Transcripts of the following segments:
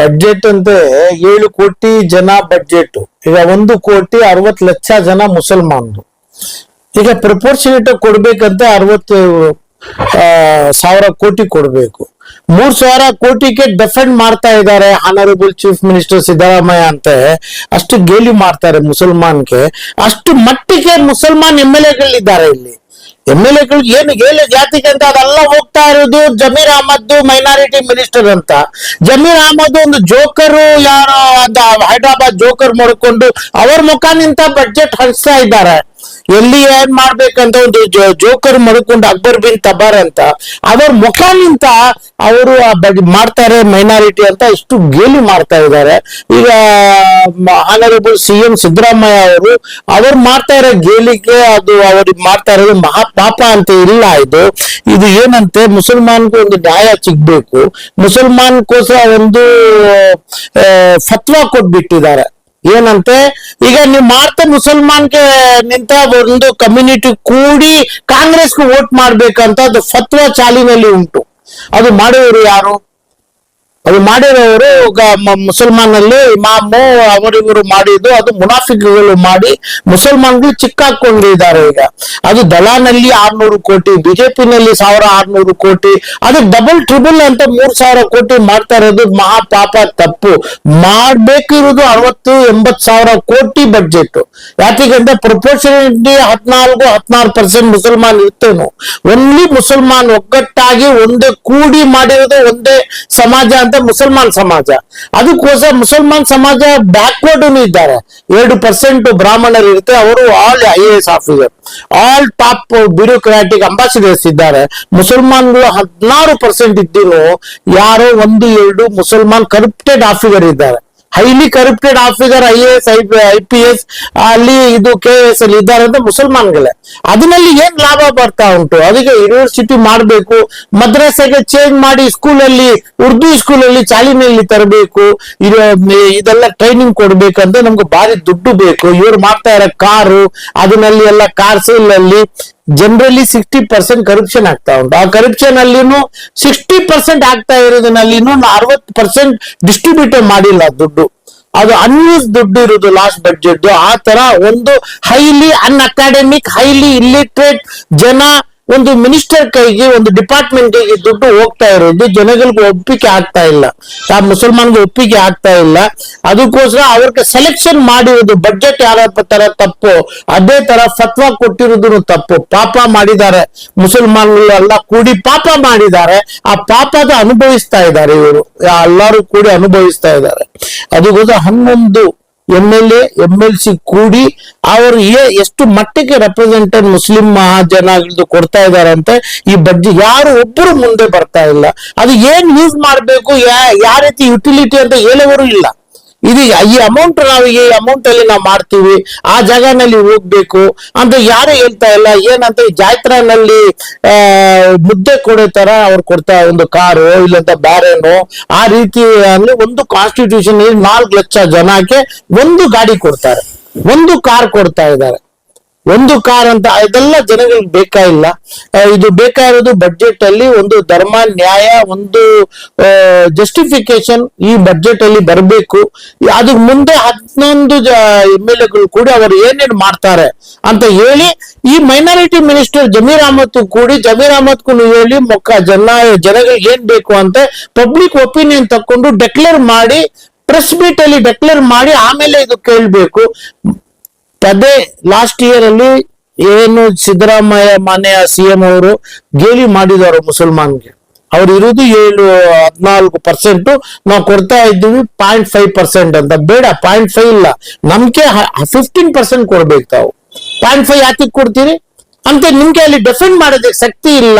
Budget ಅಂತೆ ಏಳು ಕೋಟಿ ಜನ ಬಡ್ಜೆಟ್ ಈಗ ಒಂದು ಕೋಟಿ ಅರವತ್ತು ಲಕ್ಷ ಜನ ಮುಸಲ್ಮಾನರು. ಈಗ ಪ್ರಪೋರ್ಷನೇಟ್ ಕೊಡ್ಬೇಕಂತ ಅರವತ್ತು ಸಾವಿರ ಕೋಟಿ ಕೊಡ್ಬೇಕು. ಮೂರ್ ಸಾವಿರ ಕೋಟಿಗೆ ಡಿಫೆಂಡ್ ಮಾಡ್ತಾ ಇದ್ದಾರೆ ಆನರಬಲ್ ಚೀಫ್ ಮಿನಿಸ್ಟರ್ ಸಿದ್ದರಾಮಯ್ಯ ಅಂತ. ಅಷ್ಟು ಗೇಲಿ ಮಾಡ್ತಾರೆ ಮುಸಲ್ಮಾನ್ಗೆ. ಅಷ್ಟು ಮಟ್ಟಿಗೆ ಮುಸಲ್ಮಾನ್ ಎಂ ಎಲ್ ಎಗಳಿದ್ದಾರೆ ಇಲ್ಲಿ. ಎಂ ಎಲ್ ಎಗಳು ಏನು ಏಳು ಜಾತಿಗೆ ಅಂತ ಅದೆಲ್ಲ ಹೋಗ್ತಾ ಇರೋದು ಜಮೀರ್ ಅಹಮದ್ ಮೈನಾರಿಟಿ ಮಿನಿಸ್ಟರ್ ಅಂತ. ಜಮೀರ್ ಅಹಮದ್ ಒಂದು ಜೋಕರು ಯಾರೋ ಹೈದರಾಬಾದ್ ಜೋಕರ್ ಮಾಡ್ಕೊಂಡು ಅವ್ರ ಮುಖ ನಿಂತ ಬಡ್ಜೆಟ್ ಹಂಚ್ತಾ ಇದ್ದಾರೆ. ಎಲ್ಲಿ ಏನ್ ಮಾಡ್ಬೇಕಂತ ಒಂದು ಜೋಕರ್ ಮಡ್ಕೊಂಡು ಅಕ್ಬರ್ ಬಿನ್ ತಬಾರ್ ಅಂತ, ಅವ್ರ ಮುಖ ನಿಂತ ಅವರು ಮಾಡ್ತಾರೆ ಮೈನಾರಿಟಿ ಅಂತ ಇಷ್ಟು ಗೇಲಿ ಮಾಡ್ತಾ ಇದ್ದಾರೆ ಈಗ ಆನರೇಬಲ್ ಸಿ ಎಂ ಸಿದ್ದರಾಮಯ್ಯ ಅವರು, ಅವ್ರು ಮಾಡ್ತಾ ಇರೋ ಗೇಲಿಗೆ ಅದು ಅವ್ರಿಗೆ ಮಾಡ್ತಾ ಇರೋದು ಮಹಾ ಅಂತ ಇಲ್ಲ ಇದು. ಇದು ಏನಂತೆ, ಮುಸಲ್ಮಾನ್ಗೂ ಒಂದು ನ್ಯಾಯ ಸಿಗ್ಬೇಕು. ಮುಸಲ್ಮಾನ್ಗೋಸ್ಕರ ಒಂದು ಫತ್ವಾ ಕೊಟ್ಬಿಟ್ಟಿದ್ದಾರೆ. ಏನಂತೆ? ಈಗ ನೀವು ಮಾಡ್ತಾ ಮುಸಲ್ಮಾನ್ಗೆ ನಿಂತ ಒಂದು ಕಮ್ಯುನಿಟಿ ಕೂಡಿ ಕಾಂಗ್ರೆಸ್ಗೆ ವೋಟ್ ಮಾಡ್ಬೇಕಂತ ಅದು ಫತ್ವಾ ಚಾಲಿನಲ್ಲಿ ಉಂಟು. ಅದು ಮಾಡುವವರು ಯಾರು? ಅದು ಮಾಡಿರೋರು ಮುಸಲ್ಮಾನಲ್ಲಿ ಇಮಾಮು ಅವರಿವರು ಮಾಡಿದ್ದು, ಅದು ಮುನಾಫಿಕ್ಗಳು ಮಾಡಿ ಮುಸಲ್ಮಾನ್ಗಳು ಚಿಕ್ಕಾಕೊಂಡಿದ್ದಾರೆ ಈಗ. ಅದು ದಲಾನಲ್ಲಿ ಆರ್ನೂರು ಕೋಟಿ, ಬಿಜೆಪಿನಲ್ಲಿ ಸಾವಿರ ಆರ್ನೂರು ಕೋಟಿ, ಅದು ಡಬಲ್ ಟ್ರಿಬಲ್ ಅಂತ ಮೂರ್ ಸಾವಿರ ಕೋಟಿ ಮಾಡ್ತಾ ಇರೋದು ಮಹಾ ಪಾಪ ತಪ್ಪು. ಮಾಡ್ಬೇಕಿರೋದು ಅರವತ್ತು ಎಂಬತ್ ಸಾವಿರ ಕೋಟಿ ಬಜೆಟ್ ಯಾಕೆಂದ್ರೆ ಪ್ರೊಪೋರ್ಷನಿಟಿ ಹದಿನಾಲ್ಕು, ಹದಿನಾರು ಪರ್ಸೆಂಟ್ ಮುಸಲ್ಮಾನ್ ಇರ್ತೇನು. ಒನ್ಲಿ ಮುಸಲ್ಮಾನ್ ಒಗ್ಗಟ್ಟಾಗಿ ಒಂದೇ ಕೂಡಿ ಮಾಡಿರೋದು ಒಂದೇ ಸಮಾಜ ಅಂತ ಮುಸಲ್ಮಾನ್ ಸಮಾಜ. ಅದಕ್ಕೋಸ್ಕರ ಮುಸಲ್ಮಾನ್ ಸಮಾಜ ಬ್ಯಾಕ್ವರ್ಡ್ ಇದ್ದಾರೆ. ಎರಡು ಪರ್ಸೆಂಟ್ ಬ್ರಾಹ್ಮಣರು ಇರುತ್ತೆ, ಅವರು all I A S officer all top bureaucratic ambassadors ಇದ್ದಾರೆ. ಮುಸಲ್ಮಾನ್ಗಳು ಹದಿನಾರು ಪರ್ಸೆಂಟ್ ಇದ್ದಿರೋ ಯಾರೋ ಒಂದು, ಎರಡು ಮುಸಲ್ಮಾನ್ ಕರಪ್ಟೆಡ್ ಆಫೀಸರ್ ಇದ್ದಾರೆ. Highly corrupted officer I A S I P S ಅಲ್ಲಿ ಇದು ಕೆ ಎಸ್ ಅಲ್ಲಿ ಇದ್ದಾರೆ ಅಂತ ಮುಸಲ್ಮಾನ್ಗಳೇ. ಅದರಲ್ಲಿ ಏನ್ ಲಾಭ ಬರ್ತಾ ಉಂಟು? ಅದಕ್ಕೆ ಯೂನಿವರ್ಸಿಟಿ ಮಾಡಬೇಕು ಮದ್ರಸೆಗೆ ಚೇಂಜ್ ಮಾಡಿ ಸ್ಕೂಲಲ್ಲಿ ಉರ್ದು ಸ್ಕೂಲಲ್ಲಿ ಚಾಲಿನಲ್ಲಿ ತರಬೇಕು ಇದೆಲ್ಲ ಟ್ರೈನಿಂಗ್ ಕೊಡ್ಬೇಕಂದ್ರೆ ನಮ್ಗೆ ಭಾರಿ ದುಡ್ಡು ಬೇಕು. ಇವ್ರು ಮಾಡ್ತಾ ಇರೋ ಕಾರು ಅದನ್ನಲ್ಲಿ ಎಲ್ಲ ಕಾರ್ ಅಲ್ಲಿ ಜನರಲಿ ಸಿಕ್ಸ್ಟಿ ಪರ್ಸೆಂಟ್ ಕರಪ್ಷನ್ ಆಗ್ತಾ ಉಂಟು. ಆ ಕರಪ್ಷನ್ ಅಲ್ಲಿನೂ ಸಿಕ್ಸ್ಟಿ ಪರ್ಸೆಂಟ್ ಆಗ್ತಾ ಇರೋದ್ರಲ್ಲಿನೂ ಅರವತ್ತು ಪರ್ಸೆಂಟ್ ಡಿಸ್ಟ್ರಿಬ್ಯೂಟ್ ಮಾಡಿಲ್ಲ ದುಡ್ಡು. ಅದು ಅನ್ಯೂಸ್ ದುಡ್ಡು ಇರುವುದು ಲಾಸ್ಟ್ ಬಡ್ಜೆಟ್ ಆ ತರ ಒಂದು highly un academic highly illiterate ಜನ ಒಂದು ಮಿನಿಸ್ಟರ್ ಕೈಗೆ, ಒಂದು ಡಿಪಾರ್ಟ್ಮೆಂಟ್ ಕೈಗೆ ದುಡ್ಡು ಹೋಗ್ತಾ ಇರೋದು, ಜನಗಳಿಗೆ ಒಪ್ಪಿಗೆ ಆಗ್ತಾ ಇಲ್ಲ. ಆ ಮುಸಲ್ಮಾನ್ಗೆ ಒಪ್ಪಿಗೆ ಆಗ್ತಾ ಇಲ್ಲ. ಅದಕ್ಕೋಸ್ಕರ ಅವ್ರಿಗೆ ಸೆಲೆಕ್ಷನ್ ಮಾಡಿರೋದು ಬಜೆಟ್ ಯಾವ ತರ ತಪ್ಪು, ಅದೇ ತರ ಫತ್ವಾ ಕೊಟ್ಟಿರೋದು ತಪ್ಪು. ಪಾಪ ಮಾಡಿದ್ದಾರೆ. ಮುಸಲ್ಮಾನ್ಗಳು ಎಲ್ಲ ಕೂಡಿ ಪಾಪ ಮಾಡಿದ್ದಾರೆ. ಆ ಪಾಪದ ಅನುಭವಿಸ್ತಾ ಇದ್ದಾರೆ ಇವರು. ಎಲ್ಲರೂ ಕೂಡಿ ಅನುಭವಿಸ್ತಾ ಇದ್ದಾರೆ. ಅದಕ್ಕೋಸ್ಕರ ಹನ್ನೊಂದು M L A L C ಕೂಡಿ ಅವರು ಎಷ್ಟು ಮಟ್ಟಿಗೆ ರೆಪ್ರೆಸೆಂಟರ್ ಮುಸ್ಲಿಂ ಮಹಾಜನಗಳದ್ದು ಕೊಡ್ತಾ ಇದಾರೆ ಅಂತ ಈ ಬಗ್ಗೆ ಯಾರು ಒಬ್ಬರು ಮುಂದೆ ಬರ್ತಾ ಇಲ್ಲ. ಅದು ಏನ್ ಯೂಸ್ ಮಾಡಬೇಕು ಯಾವ ರೀತಿ ಯುಟಿಲಿಟಿ ಅಂತ ಹೇಳೋರು ಇಲ್ಲ. ಇದು ಈ ಅಮೌಂಟ್ ನಾವು ಈ ಅಮೌಂಟ್ ಅಲ್ಲಿ ನಾವು ಮಾಡ್ತೀವಿ, ಆ ಜಾಗನಲ್ಲಿ ಹೋಗ್ಬೇಕು. ಅಂತ ಯಾರು ಹೇಳ್ತಾ ಇಲ್ಲ, ಏನಂತ ಈ ಜಾತ್ರಾನಲ್ಲಿ ಮುದ್ದೆ ಕೊಡೋ ತರ ಅವ್ರು ಕೊಡ್ತಾ ಒಂದು ಕಾರು ಇಲ್ಲಂತ ಬ್ಯಾರೇನು, ಆ ರೀತಿ ಅಲ್ಲಿ ಒಂದು ಕಾನ್ಸ್ಟಿಟ್ಯೂಷನ್ ನಾಲ್ಕು ಲಕ್ಷ ಜನಕ್ಕೆ ಒಂದು ಗಾಡಿ ಕೊಡ್ತಾರೆ. ಒಂದು ಕಾರ್ ಕೊಡ್ತಾ ಇದ್ದಾರೆ. ಒಂದು ಕಾರ್ ಅಂತ ಇದೆಲ್ಲ ಜನಗಳಿಗೆ ಇಲ್ಲ. ಇದು ಬೇಕಾಗಿರೋದು ಬಡ್ಜೆಟ್ ಅಲ್ಲಿ ಒಂದು ಧರ್ಮ ನ್ಯಾಯ ಒಂದು ಜಸ್ಟಿಫಿಕೇಶನ್ ಈ ಬಡ್ಜೆಟ್ ಅಲ್ಲಿ ಬರಬೇಕು. ಅದಕ್ಕೆ ಮುಂದೆ ಹದಿನೊಂದು ಎಂ ಎಲ್ ಎಗಳು ಕೂಡ ಅವರು ಏನೇನ್ ಮಾಡ್ತಾರೆ ಅಂತ ಹೇಳಿ ಈ ಮೈನಾರಿಟಿ ಮಿನಿಸ್ಟರ್ ಜಮೀರ್ ಅಹಮದ್ ಕೂಡಿ, ಜಮೀರ್ ಅಹಮದ್ ಹೇಳಿ ಮೊಕ್ಕ ಜನ, ಜನಗಳಿಗೆ ಏನ್ ಬೇಕು ಅಂತ ಪಬ್ಲಿಕ್ ಒಪಿನಿಯನ್ ತಕೊಂಡು ಡೆಕ್ಲೇರ್ ಮಾಡಿ ಪ್ರೆಸ್ ಮೀಟ್ ಅಲ್ಲಿ ಡೆಕ್ಲೇರ್ ಮಾಡಿ, ಆಮೇಲೆ ಇದು ಕೇಳಬೇಕು. ಅದೇ ಲಾಸ್ಟ್ ಇಯರ್ ಅಲ್ಲಿ ಏನು ಸಿದ್ದರಾಮಯ್ಯ ಸಿ ಸಿಎಂ ಅವರು ಗೇಲಿ ಮಾಡಿದವರು ಮುಸಲ್ಮಾನ್ಗೆ. ಅವ್ರು ಇರೋದು ಏಳು, ಹದಿನಾಲ್ಕು ಪರ್ಸೆಂಟ್ ನಾವು ಕೊಡ್ತಾ ಇದ್ದೀವಿ ಪಾಯಿಂಟ್ ಫೈವ್ ಪರ್ಸೆಂಟ್ ಅಂತ. ಬೇಡ ಪಾಯಿಂಟ್ ಫೈವ್ ಇಲ್ಲ. ನಮ್ಗೆ ಫಿಫ್ಟೀನ್ ಪರ್ಸೆಂಟ್ ಕೊಡ್ಬೇಕು ತಾವು. ಪಾಯಿಂಟ್ ಫೈವ್ ಯಾಕೆ ಕೊಡ್ತೀರಿ? ಅಂತ ನಿಮ್ಗೆ ಅಲ್ಲಿ ಡಿಫೆಂಡ್ ಮಾಡೋದಕ್ಕೆ ಶಕ್ತಿ ಇಲ್ಲ.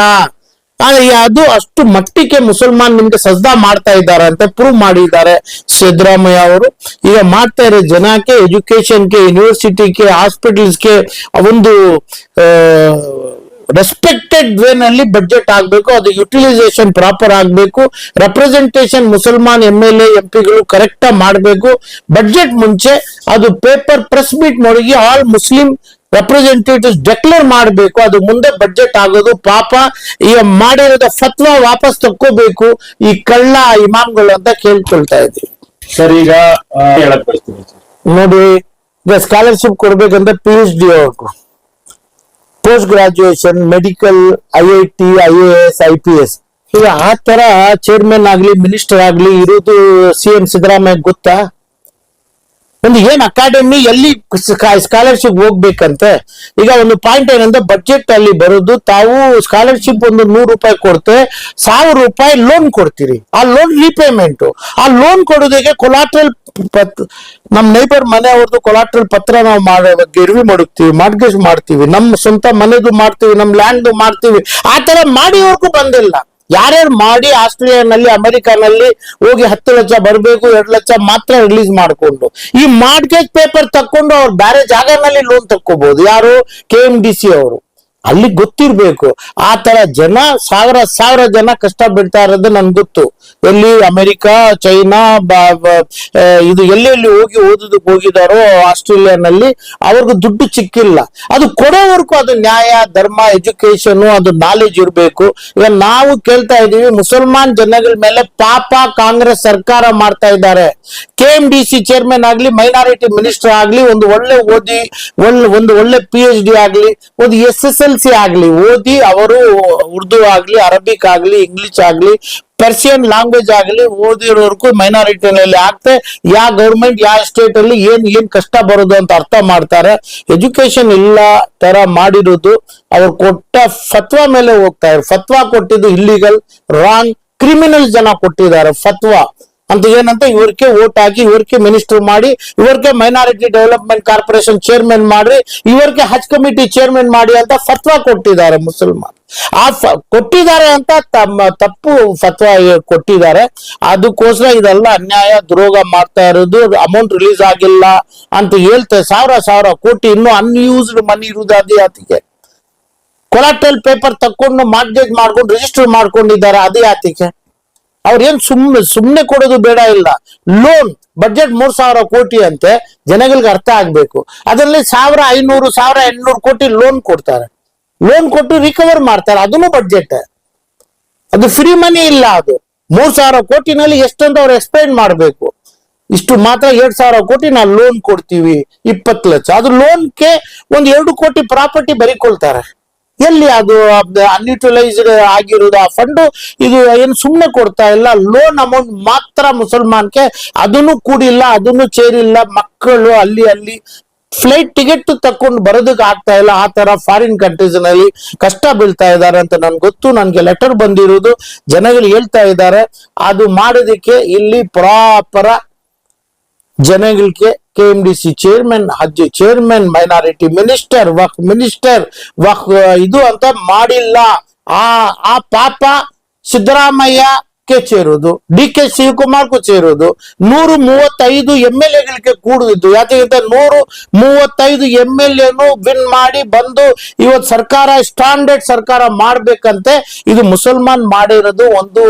ಆದ್ರೆ ಅದು ಅಷ್ಟು ಮಟ್ಟಿಗೆ ಮುಸಲ್ಮಾನ್ ನಿಮ್ಗೆ ಸಜ್ದಾ ಮಾಡ್ತಾ ಇದ್ದಾರೆ ಅಂತ ಪ್ರೂವ್ ಮಾಡಿದ್ದಾರೆ ಸಿದ್ದರಾಮಯ್ಯ ಅವರು. ಈಗ ಮಾಡ್ತಾ ಇರೋ ಜನಕ್ಕೆ ಎಜುಕೇಶನ್ಗೆ ಯೂನಿವರ್ಸಿಟಿಗೆ ಹಾಸ್ಪಿಟಲ್ಸ್ಗೆ ಒಂದು ರೆಸ್ಪೆಕ್ಟೆಡ್ ವೇನಲ್ಲಿ ಬಜೆಟ್ ಆಗಬೇಕು, ಅದು ಯುಟಿಲೈಸೇಷನ್ ಪ್ರಾಪರ್ ಆಗಬೇಕು ರೆಪ್ರೆಸೆಂಟೇಷನ್ ಮುಸಲ್ಮಾನ್ ಎಂ ಎಲ್ ಎಂ ಪಿಗಳು ಕರೆಕ್ಟ್ ಮಾಡಬೇಕು. ಬಜೆಟ್ ಮುಂಚೆ ಅದು ಪೇಪರ್ ಪ್ರೆಸ್ ಮೀಟ್ ಮಾಡಿ ಆಲ್ ಮುಸ್ಲಿಂ ರೆಪ್ರೆಸೆಂಟೇಟಿವ್ಸ್ ಡೆಕ್ಲೇರ್ ಮಾಡಬೇಕು ಅದು ಮುಂದೆ ಬಜೆಟ್ ಆಗೋದು ಪಾಪ ಈ ಮಾಡಿರೋದ ಫತ್ವಾ ವಾಪಸ್ ತಕ್ಕೋಬೇಕು ಈ ಕಳ್ಳ ಇಮಾಮ್ಗಳು ಅಂತ ಕೇಳ್ಕೊಳ್ತಾ ಇದ್ದೀವಿ ಸರ್ ಈಗ ಹೇಳಕ್ ಬಯಸ್ತೀನಿ ಸರ್. ನೋಡಿ ಈಗ ಸ್ಕಾಲರ್ಶಿಪ್ ಕೊಡ್ಬೇಕಂತ ಪಿ ಎಚ್ ಡಿ ಅವ್ರಿಗೂ. Post graduation medical I I T I A S I P S ಈಗ ಆ ತರ ಚೇರ್ಮನ್ ಆಗ್ಲಿ ಮಿನಿಸ್ಟರ್ ಆಗ್ಲಿ ಇರೋದು ಸಿ ಎಂ ಸಿದ್ದರಾಮಯ್ಯ ಗೊತ್ತಾ? ಒಂದು ಏನ್ ಅಕಾಡೆಮಿ ಎಲ್ಲಿ ಸ್ಕಾಲರ್ಶಿಪ್ ಹೋಗ್ಬೇಕಂತೆ? ಈಗ ಒಂದು ಪಾಯಿಂಟ್ ಏನಂದ್ರೆ ಬಜೆಟ್ ಅಲ್ಲಿ ಬರೋದು, ತಾವು ಸ್ಕಾಲರ್ಶಿಪ್ ಒಂದು ನೂರು ರೂಪಾಯಿ ಕೊಡ್ತೆ, ಸಾವಿರ ರೂಪಾಯಿ ಲೋನ್ ಕೊಡ್ತೀರಿ. ಆ ಲೋನ್ ರೀಪೇಮೆಂಟ್ ಆ ಲೋನ್ ಕೊಡೋದಕ್ಕೆ ಕೊಲಾಟ್ರಲ್ ಪತ್ ನಮ್ ನೈಬರ್ ಮನೆಯವ್ರದ್ದು ಕೊಲಾಟ್ರಲ್ ಪತ್ರ ನಾವು ಮಾಡೋ ಗಿರ್ವಿ ಮಾಡುತ್ತೀವಿ ಮಾರ್ಗೇಜ್ ಮಾಡ್ತೀವಿ. ನಮ್ಮ ಸ್ವಂತ ಮನೆದು ಮಾಡ್ತೀವಿ, ನಮ್ ಲ್ಯಾಂಡ್ ಮಾಡ್ತೀವಿ. ಆ ತರ ಬಂದಿಲ್ಲ. ಯಾರ್ಯಾರು ಮಾಡಿ ಆಸ್ಟ್ರೇಲಿಯಾನಲ್ಲಿ, ಅಮೆರಿಕಾನಲ್ಲಿ ಹೋಗಿ ಹತ್ತು ಲಕ್ಷ ಬರಬೇಕು, ಎರಡು ಲಕ್ಷ ಮಾತ್ರ ರಿಲೀಸ್ ಮಾಡಿಕೊಂಡು, ಈ ಮಾರ್ಗೇಜ್ ಪೇಪರ್ ತಕ್ಕೊಂಡು ಅವ್ರು ಬೇರೆ ಜಾಗನಲ್ಲಿ ಲೋನ್ ತಕ್ಕೋಬಹುದು ಯಾರು? ಕೆ ಎಂ ಅವರು. ಅಲ್ಲಿ ಗೊತ್ತಿರ್ಬೇಕು. ಆ ತರ ಜನ ಸಾವಿರ ಸಾವಿರ ಜನ ಕಷ್ಟ ಬಿಡ್ತಾ ಇರೋದು ನನ್ಗೆ ಗೊತ್ತು. ಎಲ್ಲಿ ಅಮೆರಿಕ, ಚೈನಾ ಇದು ಎಲ್ಲೆಲ್ಲಿ ಹೋಗಿ ಓದುದು ಹೋಗಿದಾರೋ ಆಸ್ಟ್ರೇಲಿಯಾನಲ್ಲಿ ಅವ್ರಿಗೆ ದುಡ್ಡು ಸಿಕ್ಕಿಲ್ಲ. ಅದು ಕೊಡೋವರೆಗೂ ಅದು ನ್ಯಾಯ, ಧರ್ಮ ಎಜುಕೇಶನ್ ಅದು ನಾಲೆಜ್ ಇರಬೇಕು. ಈಗ ನಾವು ಕೇಳ್ತಾ ಇದೀವಿ ಮುಸಲ್ಮಾನ್ ಜನಗಳ ಮೇಲೆ ಪಾಪ ಕಾಂಗ್ರೆಸ್ ಸರ್ಕಾರ ಮಾಡ್ತಾ ಇದ್ದಾರೆ. K M D C chairman ಆಗ್ಲಿ ಮೈನಾರಿಟಿ ಮಿನಿಸ್ಟರ್ ಆಗ್ಲಿ, ಒಂದು ಒಳ್ಳೆ ಓದಿ ಒಳ್ಳೆ ಒಂದು ಒಳ್ಳೆ ಪಿ ಎಚ್ ಡಿ ಆಗ್ಲಿ, ಒಂದು ಎಸ್ ಎಸ್ ಎಲ್ ಸಿ ಆಗ್ಲಿ, ಓದಿ ಅವರು ಉರ್ದು ಆಗ್ಲಿ ಅರಬಿಕ್ ಆಗ್ಲಿ ಇಂಗ್ಲಿಷ್ ಆಗ್ಲಿ ಪರ್ಷಿಯನ್ ಲ್ಯಾಂಗ್ವೇಜ್ ಆಗಲಿ, ಓದಿರೋರ್ಗೂ ಮೈನಾರಿಟಿನಲ್ಲಿ ಆಗ್ತೆ. ಯಾವ ಗೌರ್ಮೆಂಟ್ ಯಾವ ಸ್ಟೇಟ್ ಅಲ್ಲಿ ಏನ್ ಏನ್ ಕಷ್ಟ ಬರೋದು ಅಂತ ಅರ್ಥ ಮಾಡ್ತಾರೆ. ಎಜುಕೇಶನ್ ಇಲ್ಲ ತರ ಮಾಡಿರೋದು. ಅವ್ರು ಕೊಟ್ಟ ಫತ್ವಾ ಮೇಲೆ ಹೋಗ್ತಾ ಇದ್ರು. ಫತ್ವಾ ಕೊಟ್ಟಿದ್ದು ಇಲ್ಲಿಗಲ್ ರಾಂಗ್ ಕ್ರಿಮಿನಲ್ ಜನ ಕೊಟ್ಟಿದ್ದಾರೆ. ಫತ್ವಾ. ಅಂತ ಏನಂತ ಇವ್ರಿಗೆ ಓಟ್ ಹಾಕಿ ಇವ್ರಿಗೆ ಮಿನಿಸ್ಟರ್ ಮಾಡಿ, ಇವ್ರಿಗೆ ಮೈನಾರಿಟಿ ಡೆವಲಪ್ಮೆಂಟ್ ಕಾರ್ಪೊರೇಷನ್ ಚೇರ್ಮನ್ ಮಾಡಿ ಇವ್ರಿಗೆ ಹಜ್ ಕಮಿಟಿ ಚೇರ್ಮನ್ ಮಾಡಿ ಅಂತ ಫತ್ವಾ ಕೊಟ್ಟಿದ್ದಾರೆ ಮುಸಲ್ಮಾನ್. ಆ ಕೊಟ್ಟಿದ್ದಾರೆ ಅಂತ ತಮ್ಮ, ತಪ್ಪು ಫತ್ವ ಕೊಟ್ಟಿದ್ದಾರೆ. ಅದಕ್ಕೋಸ್ಕರ ಇದೆಲ್ಲ ಅನ್ಯಾಯ, ದ್ರೋಹ ಮಾಡ್ತಾ ಇರೋದು ಅಮೌಂಟ್ ರಿಲೀಸ್ ಆಗಿಲ್ಲ ಅಂತ ಹೇಳ್ತಾರೆ ಸಾವಿರ ಸಾವಿರ ಕೋಟಿ ಇನ್ನೂ ಅನ್ಯೂಸ್ಡ್ ಮನಿ ಇರುವುದು ಅದೇ ಆತಿಗೆ. ಕೊಲಾಟ್ರಲ್ ಪೇಪರ್ ತಕೊಂಡು ಮಾರ್ಗೇಜ್ ಮಾಡ್ಕೊಂಡು ರಿಜಿಸ್ಟರ್ ಮಾಡ್ಕೊಂಡಿದ್ದಾರೆ ಅದೇ ಆತಿಗೆ. ಅವ್ರೇನ್ ಸುಮ್ನೆ ಸುಮ್ನೆ ಕೊಡೋದು ಬೇಡ ಇಲ್ಲ. ಲೋನ್ ಬಜೆಟ್ ಮೂರ್ ಸಾವಿರ ಕೋಟಿ ಅಂತೆ, ಜನಗಳಿಗೆ ಅರ್ಥ ಆಗ್ಬೇಕು. ಅದರಲ್ಲಿ ಸಾವಿರ ಐನೂರು, ಸಾವಿರ ಎಂಟ್ನೂರು ಕೋಟಿ ಲೋನ್ ಕೊಡ್ತಾರೆ. ಲೋನ್ ಕೊಟ್ಟು ರಿಕವರ್ ಮಾಡ್ತಾರೆ. ಅದನ್ನು ಬಜೆಟ್ ಅದು ಫ್ರೀ ಮನಿ ಇಲ್ಲ ಅದು. ಮೂರ್ ಸಾವಿರ ಕೋಟಿನಲ್ಲಿ ಎಷ್ಟಂತ ಅವ್ರು ಎಕ್ಸ್ಪ್ಲೈನ್ ಮಾಡ್ಬೇಕು. ಇಷ್ಟು ಮಾತ್ರ ಎರಡ್ ಸಾವಿರ ಕೋಟಿ ನಾವು ಲೋನ್ ಕೊಡ್ತೀವಿ. ಇಪ್ಪತ್ತು ಲಕ್ಷ. ಅದು ಲೋನ್ಗೆ ಒಂದ್ ಎರಡು ಕೋಟಿ ಪ್ರಾಪರ್ಟಿ ಬರೀಕೊಳ್ತಾರೆ. ಎಲ್ಲಿ ಅದು ಅನ್ಯೂಟಿಲೈಸ್ಡ್ ಆಗಿರೋದು ಆ ಫಂಡು ಇದು ಏನು ಸುಮ್ಮನೆ ಕೊಡ್ತಾ ಇಲ್ಲ. ಲೋನ್ ಅಮೌಂಟ್ ಮಾತ್ರ ಮುಸಲ್ಮಾನ್ಗೆ ಅದನ್ನು ಕೂಡಿಲ್ಲ, ಅದನ್ನು ಸೇರಿಲ್ಲ. ಮಕ್ಕಳು ಅಲ್ಲಿ ಅಲ್ಲಿ ಫ್ಲೈಟ್ ಟಿಕೆಟ್ ತಕೊಂಡು ಬರೋದಕ್ಕೆ ಆಗ್ತಾ ಇಲ್ಲ. ಆ ತರ ಫಾರಿನ್ ಕಂಟ್ರೀಸ್ನಲ್ಲಿ ಕಷ್ಟ ಬೀಳ್ತಾ ಇದ್ದಾರೆ ಅಂತ ನನ್ಗೆ ಗೊತ್ತು. ನನ್ಗೆ ಲೆಟರ್ ಬಂದಿರೋದು. ಜನಗಳು ಹೇಳ್ತಾ ಇದ್ದಾರೆ. ಅದು ಮಾಡೋದಕ್ಕೆ ಇಲ್ಲಿ ಪ್ರಾಪರ ಜನಗಳಿಗೆ K M D C chairman Haj chairman minority minister Waqf minister Waqf ಇದು ಅಂತ ಮಾಡಿಲ್ಲ. ಆ ಆ ಪಾಪ ಸಿದ್ದರಾಮಯ್ಯ ಕೆ ಸೇರೋದು ಡಿ ಕೆ ಶಿವಕುಮಾರ್ಗೂ ಸೇರೋದು ನೂರು ಮೂವತ್ತೈದು ಎಂ ಎಲ್ ಎಗಳಿಗೆ ಕೂಡುದಿದ್ದು ಯಾಕೆಂದ್ರೆ ನೂರು ಮೂವತ್ತೈದು ಎಂ ಎಲ್ ಎನು ವಿನ್ ಮಾಡಿ ಬಂದು ಇವತ್ತು ಸರ್ಕಾರ, ಸ್ಟ್ಯಾಂಡರ್ಡ್ ಸರ್ಕಾರ ಮಾಡ್ಬೇಕಂತೆ, ಇದು ಮುಸಲ್ಮಾನ್ ಮಾಡಿರೋದು ಒಂದು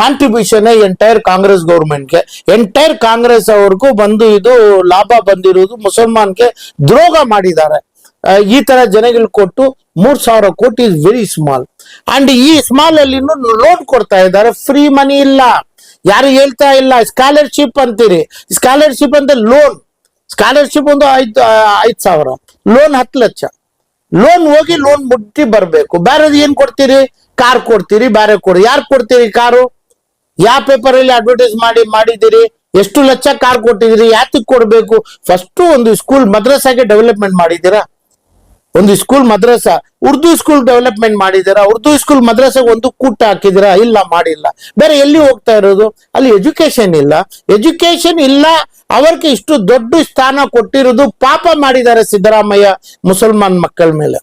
ಕಾಂಟ್ರಿಬ್ಯೂಷನ್ ಎಂಟೈರ್ ಕಾಂಗ್ರೆಸ್ ಗೌರ್ಮೆಂಟ್ಗೆ. ಎಂಟೈರ್ ಕಾಂಗ್ರೆಸ್ ಅವ್ರಿಗೂ ಬಂದು ಇದು ಲಾಭ ಬಂದಿರೋದು ಮುಸಲ್ಮಾನ್ಗೆ ದ್ರೋಹ ಮಾಡಿದ್ದಾರೆ. ಈ ತರ ಜನಗಳು ಕೊಟ್ಟು ಮೂರ್ ಸಾವಿರ ಕೋಟಿ ಇಸ್ ವೆರಿ ಸ್ಮಾಲ್ ಅಂಡ್ ಈ ಸ್ಮಾಲ್ ಅಲ್ಲಿ ಲೋನ್ ಕೊಡ್ತಾ ಇದ್ದಾರೆ. ಫ್ರೀ ಮನಿ ಇಲ್ಲ. ಯಾರು ಹೇಳ್ತಾ ಇಲ್ಲ ಸ್ಕಾಲರ್ಶಿಪ್ ಅಂತೀರಿ. ಸ್ಕಾಲರ್ಶಿಪ್ ಅಂದ್ರೆ ಲೋನ್ ಸ್ಕಾಲರ್ಶಿಪ್ ಒಂದು ಐದು ಐದ್ ಸಾವಿರ. ಲೋನ್ ಹತ್ತು ಲಕ್ಷ. ಲೋನ್ ಹೋಗಿ ಲೋನ್ ಮುಟ್ಟಿ ಬರ್ಬೇಕು. ಬೇರೆ ಏನ್ ಕೊಡ್ತೀರಿ? ಕಾರ್ ಕೊಡ್ತೀರಿ ಬೇರೆ ಕೊಡಿ ಯಾರು ಕೊಡ್ತೀರಿ ಕಾರು? ಯಾವ ಪೇಪರ್ ಅಲ್ಲಿ ಅಡ್ವರ್ಟೈಸ್ ಮಾಡಿ ಮಾಡಿದಿರಿ ಎಷ್ಟು ಲಕ್ಷ ಕಾರ್ ಕೊಟ್ಟಿದಿರಿ ಯಾತಕ್ ಕೊಡ್ಬೇಕು? ಫಸ್ಟ್ ಒಂದು ಸ್ಕೂಲ್ ಮದ್ರಸಾಗೆ ಡೆವಲಪ್ಮೆಂಟ್ ಮಾಡಿದ್ದೀರಾ? ಒಂದು school madrasa, Urdu school development ಮಾಡಿದ್ದೀರಾ? ಉರ್ದು ಸ್ಕೂಲ್ ಮದ್ರಾಸಾಗ ಒಂದು ಕೂಟ ಹಾಕಿದಿರಾ ಇಲ್ಲ, ಮಾಡಿಲ್ಲ. ಬೇರೆ ಎಲ್ಲಿ ಹೋಗ್ತಾ ಇರೋದು? ಅಲ್ಲಿ ಎಜುಕೇಶನ್ ಇಲ್ಲ. ಎಜುಕೇಶನ್ ಇಲ್ಲ, ಅವ್ರಿಗೆ ಇಷ್ಟು ದೊಡ್ಡ ಸ್ಥಾನ ಕೊಟ್ಟಿರೋದು ಪಾಪ ಮಾಡಿದ್ದಾರೆ ಸಿದ್ದರಾಮಯ್ಯ ಮುಸಲ್ಮಾನ್ ಮಕ್ಕಳ ಮೇಲೆ.